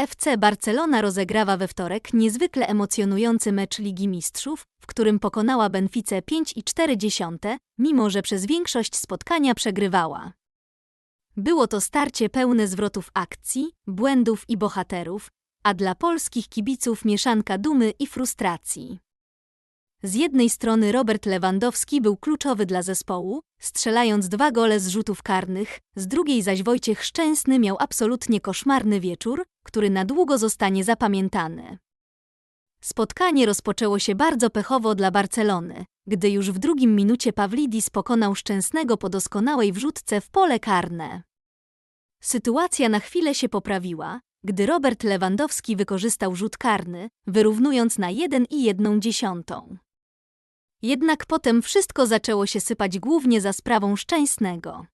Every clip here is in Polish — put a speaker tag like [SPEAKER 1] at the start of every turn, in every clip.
[SPEAKER 1] FC Barcelona rozegrała we wtorek niezwykle emocjonujący mecz Ligi Mistrzów, w którym pokonała Benficę 5,4, mimo że przez większość spotkania przegrywała. Było to starcie pełne zwrotów akcji, błędów i bohaterów, a dla polskich kibiców mieszanka dumy i frustracji. Z jednej strony Robert Lewandowski był kluczowy dla zespołu, strzelając dwa gole z rzutów karnych, z drugiej zaś Wojciech Szczęsny miał absolutnie koszmarny wieczór, który na długo zostanie zapamiętany. Spotkanie rozpoczęło się bardzo pechowo dla Barcelony, gdy już w drugim minucie Pawlidis pokonał Szczęsnego po doskonałej wrzutce w pole karne. Sytuacja na chwilę się poprawiła, gdy Robert Lewandowski wykorzystał rzut karny, wyrównując na 1,1. Jednak potem wszystko zaczęło się sypać głównie za sprawą Szczęsnego.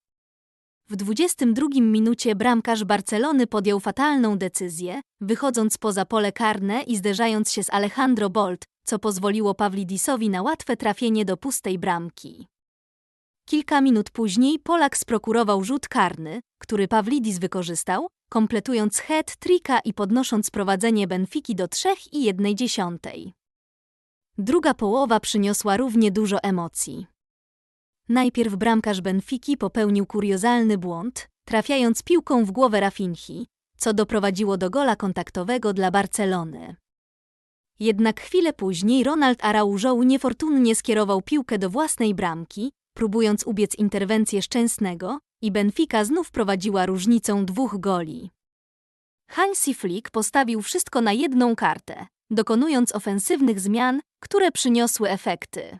[SPEAKER 1] W 22 minucie bramkarz Barcelony podjął fatalną decyzję, wychodząc poza pole karne i zderzając się z Alejandro Bolt, co pozwoliło Pawlidisowi na łatwe trafienie do pustej bramki. Kilka minut później Polak sprokurował rzut karny, który Pawlidis wykorzystał, kompletując head tricka i podnosząc prowadzenie Benfiki do 3,1. Druga połowa przyniosła równie dużo emocji. Najpierw bramkarz Benfiki popełnił kuriozalny błąd, trafiając piłką w głowę Rafinhi, co doprowadziło do gola kontaktowego dla Barcelony. Jednak chwilę później Ronald Araujo niefortunnie skierował piłkę do własnej bramki, próbując ubiec interwencję Szczęsnego i Benfica znów prowadziła różnicą dwóch goli. Hansi Flick postawił wszystko na jedną kartę, dokonując ofensywnych zmian, które przyniosły efekty.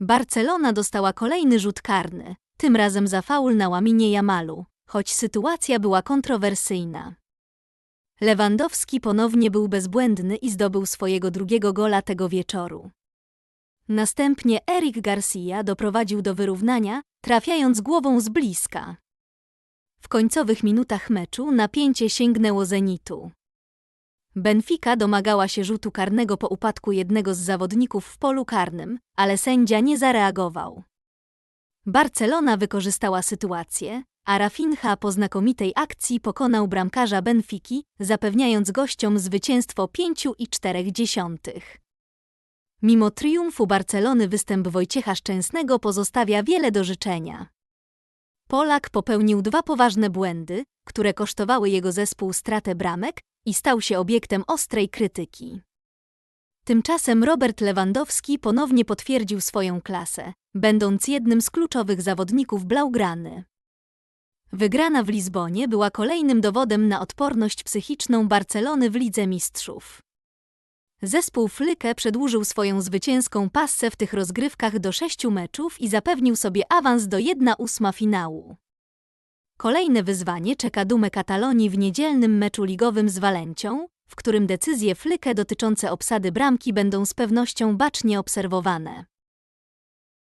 [SPEAKER 1] Barcelona dostała kolejny rzut karny, tym razem za faul na łaminie Jamalu, choć sytuacja była kontrowersyjna. Lewandowski ponownie był bezbłędny i zdobył swojego drugiego gola tego wieczoru. Następnie Eric Garcia doprowadził do wyrównania, trafiając głową z bliska. W końcowych minutach meczu napięcie sięgnęło zenitu. Benfica domagała się rzutu karnego po upadku jednego z zawodników w polu karnym, ale sędzia nie zareagował. Barcelona wykorzystała sytuację, a Rafinha po znakomitej akcji pokonał bramkarza Benfiki, zapewniając gościom zwycięstwo 5,4. Mimo triumfu Barcelony występ Wojciecha Szczęsnego pozostawia wiele do życzenia. Polak popełnił dwa poważne błędy, które kosztowały jego zespół stratę bramek i stał się obiektem ostrej krytyki. Tymczasem Robert Lewandowski ponownie potwierdził swoją klasę, będąc jednym z kluczowych zawodników Blaugrany. Wygrana w Lizbonie była kolejnym dowodem na odporność psychiczną Barcelony w Lidze Mistrzów. Zespół Flyke przedłużył swoją zwycięską passę w tych rozgrywkach do sześciu meczów i zapewnił sobie awans do 1-8 finału. Kolejne wyzwanie czeka dumę Katalonii w niedzielnym meczu ligowym z Walencią, w którym decyzje Flyke dotyczące obsady bramki będą z pewnością bacznie obserwowane.